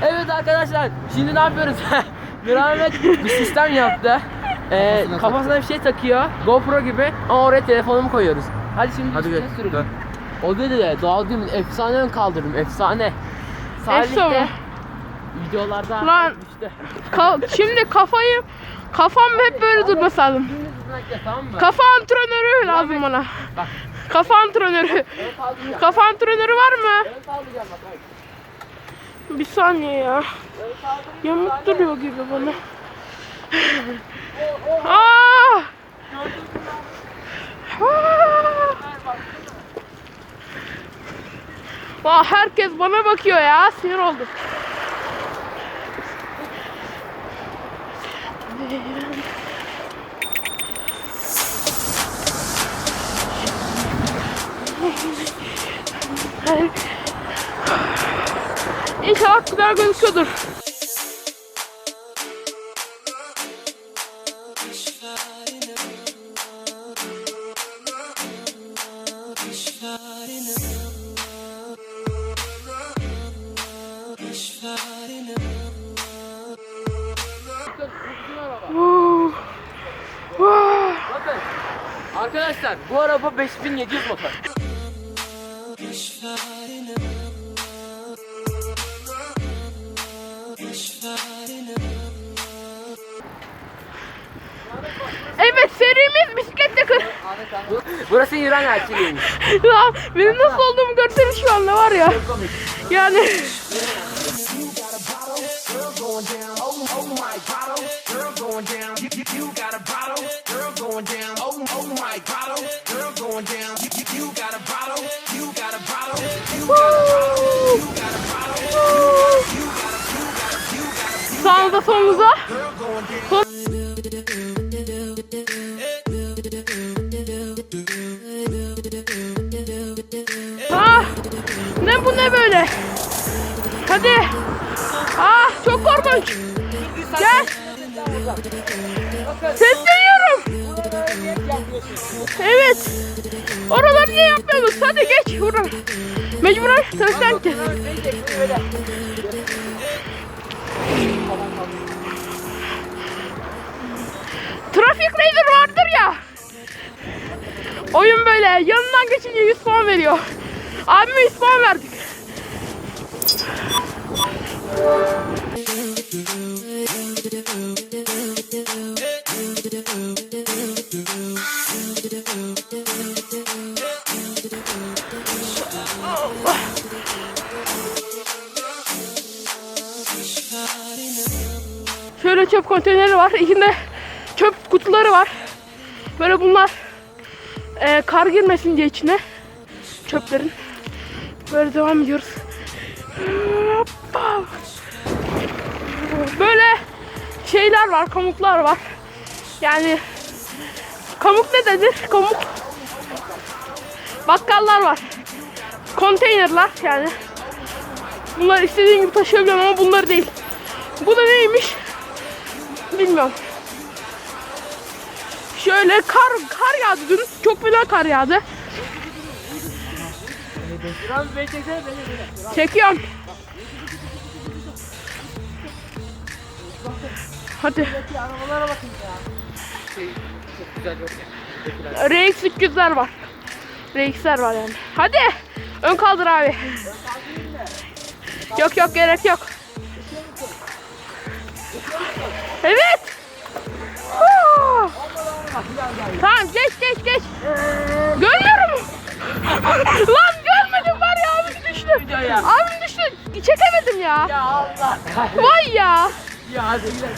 Evet arkadaşlar şimdi ne yapıyoruz? Miramet bir sistem yaptı. Ee, kafasına bir şey takıyor. GoPro gibi ama oraya telefonumu koyuyoruz. Hadi şimdi Hadi üstüne dön. O dedi de doğal değil mi? Efsane ön kaldırdım. Efsane. Efsane. Salih'te videolarda Lan. işte. Ka- şimdi kafayı kafam hep böyle durması lazım. Tamam mı? Kafa antrenörü lazım bana. Bak. Kafa antrenörü. Kafa antrenörü var mı? Ön kaldıracağım bak. Bir saniye ya. Yamuk duruyor gibi bana. Aa! Aa! Vah herkes bana bakıyor ya. Sinir oldum. İnşallah güzel gözüküyordur. Bakın. Arkadaşlar bu araba 5700 motor. Burası İran elçiliğiymiş. Lan benim nasıl olduğumu görseniz şu anda var ya. Yani going down. Oh, ne bu ne böyle? Hadi. Ah çok korkunç. Gel. Ses duyuyorum. Evet. Oraları niye yapmıyorsunuz? Hadi geç buradan. Mecburen tersten ki. Trafik Raider vardır ya. Oyun böyle yanından geçince 100 puan veriyor. Abime 100 puan verdik. Şöyle çöp konteyneri var. İçinde çöp kutuları var. Böyle bunlar e, kar girmesin diye içine çöplerin. Böyle devam ediyoruz. Böyle şeyler var, kamuklar var. Yani kamuk ne denir? Kamuk. Bakkallar var. Konteynerler yani. Bunlar istediğin gibi taşıyabiliyorum ama bunlar değil. Bu da neymiş? Bilmiyorum. Şöyle kar kar yağdı dün. Çok fena kar yağdı. İran Bey çeksene beni beni. Çekiyorum. Hadi. Arabalara bakın ya. Şey çok güzel yok ya. RX 300'ler var. RX'ler var yani. Hadi. Ön kaldır abi. Yok yok gerek yok. Evet. Tamam geç geç geç. Görmüyorum. Lan düştü. Abim düştü. Çekemedim ya. Ya Allah kahretsin. Vay ya. Ya hadi gidelim.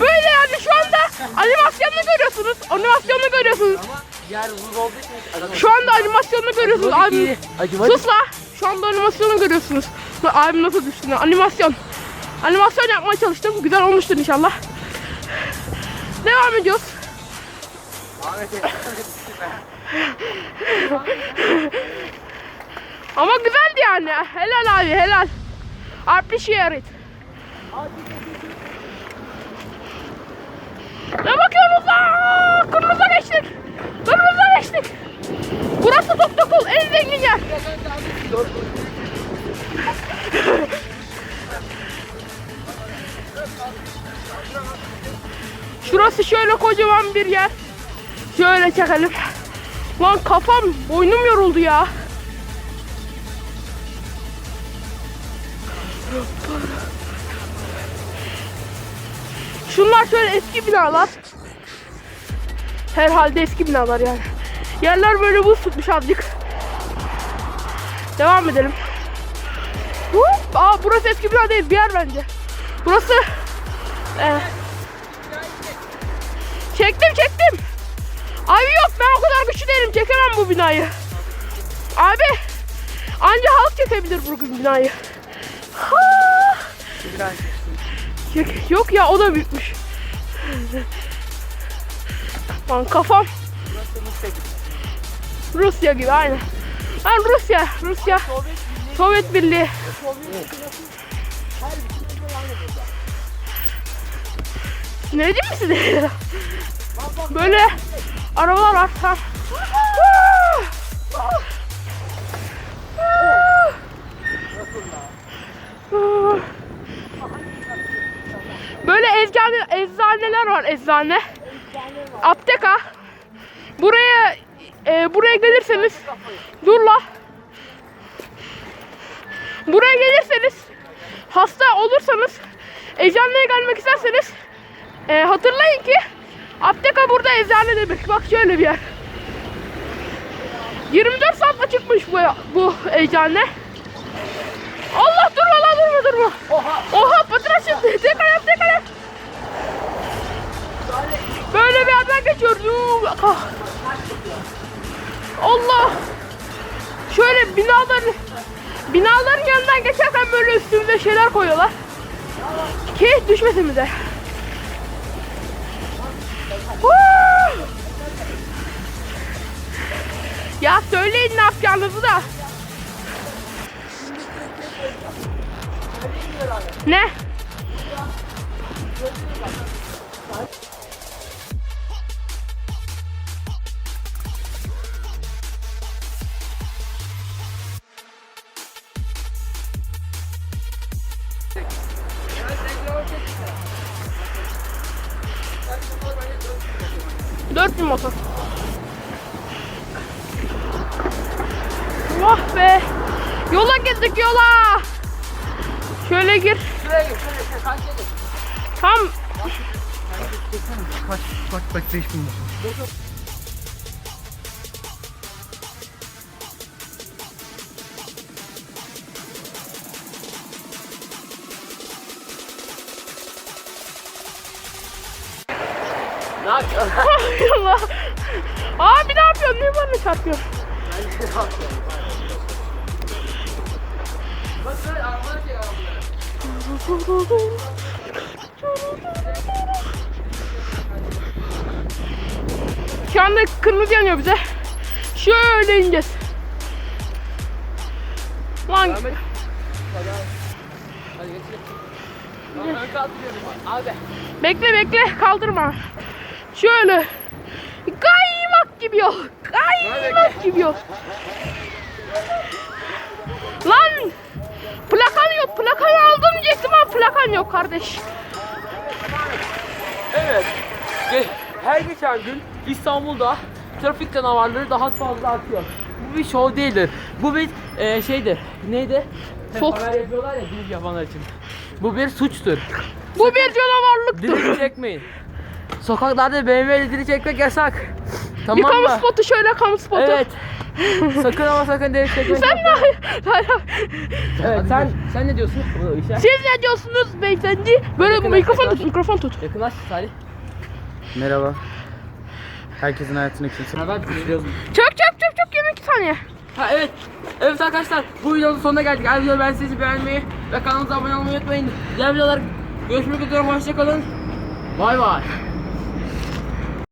Böyle yani şu anda animasyonunu görüyorsunuz. Animasyonunu görüyorsunuz. Ama yer buz olduğu için Şu anda animasyonunu görüyorsunuz. Acımadı. Sus la. Şu anda animasyonu görüyorsunuz. Bak Abim nasıl düştü. Animasyon. Animasyon yapmaya çalıştım. Güzel olmuştur inşallah. Devam ediyoruz. Ama güzeldi yani. Helal abi helal. Appreciate it. Ne bakıyorsunuz lan? Kırmızı geçtik. Kırmızı geçtik. Burası Toktakol en zengin yer. Şurası şöyle kocaman bir yer. Şöyle çekelim. Lan kafam, boynum yoruldu ya. Şunlar şöyle eski binalar. Herhalde eski binalar yani. Yerler böyle buz tutmuş azıcık. Devam edelim. Hop! Aa burası eski bina değil bir yer bence. Burası eh. Çektim çektim. Abi yok ben o kadar güçlü değilim çekemem bu binayı. Abi anca halk çekebilir bu binayı. Ha! Çek- Yok ya o da büyükmüş. Lan kafam. Rusya gibi aynen. Ben Rusya, Rusya. Sovyet Birliği. Ne diyeyim mi size? Böyle arabalar var. Eczane, eczaneler var eczane. Apteka. Buraya e, buraya gelirseniz dur la. Buraya gelirseniz hasta olursanız eczaneye gelmek isterseniz e, hatırlayın ki apteka burada eczane demek. Bak şöyle bir yer. 24 saat açıkmış bu bu eczane. Allah durma la durma durma. Oha! Oha patina çıktı. Tek ayak tek ayak. Böyle bir yerden geçiyoruz. Ah. Allah. Şöyle binalar binaların yanından geçerken böyle üstümüze şeyler koyuyorlar. Ki düşmesin bize. Ya söyleyin ne yapacağınızı da. Ne? Dört bin motor. Vah be. Yola girdik yola. Şöyle gir. Şuraya gir, şuraya karşıya gir. Tam Kaç bak bak 5000 motor. Yapıyorsun? Allah. Abi ne yapıyorsun? Niye bana çarpıyorsun? Şu anda kırmızı yanıyor bize. Şöyle ineceğiz. Lan. Lan. Abi. bekle bekle kaldırma. Şöyle. Kaymak gibi yol. Kaymak gibi yol. Lan plakan yok. Plakanı aldım diyecektim ama plakan yok kardeş. Evet. Her geçen gün İstanbul'da trafik canavarları daha fazla artıyor. Bu bir show değildir. Bu bir e, şeydir. Neydi? Sok. Haber yapıyorlar ya drift yapanlar için. Bu bir suçtur. Bu bir canavarlıktır. Drift çekmeyin. Sokaklarda BMW ile drift çekmek yasak. Bir Tamam kamu mı? spotu şöyle kamu spotu. Evet. sakın ama sakın drift çekmeyin. Sen ne? Evet sen sen ne diyorsun bu işe? Siz ne diyorsunuz beyefendi? Böyle Yakın mikrofon yaklaş. tut, mikrofon tut. Yakınlaş Salih. Merhaba. Herkesin hayatını kimse... Ha, ben. Çök çök çök çök 22 saniye. Ha evet. Evet arkadaşlar bu videonun sonuna geldik. Eğer videoyu ben sizi beğenmeyi ve kanalımıza abone olmayı unutmayın. Diğer videolar görüşmek üzere hoşçakalın. Bay bay.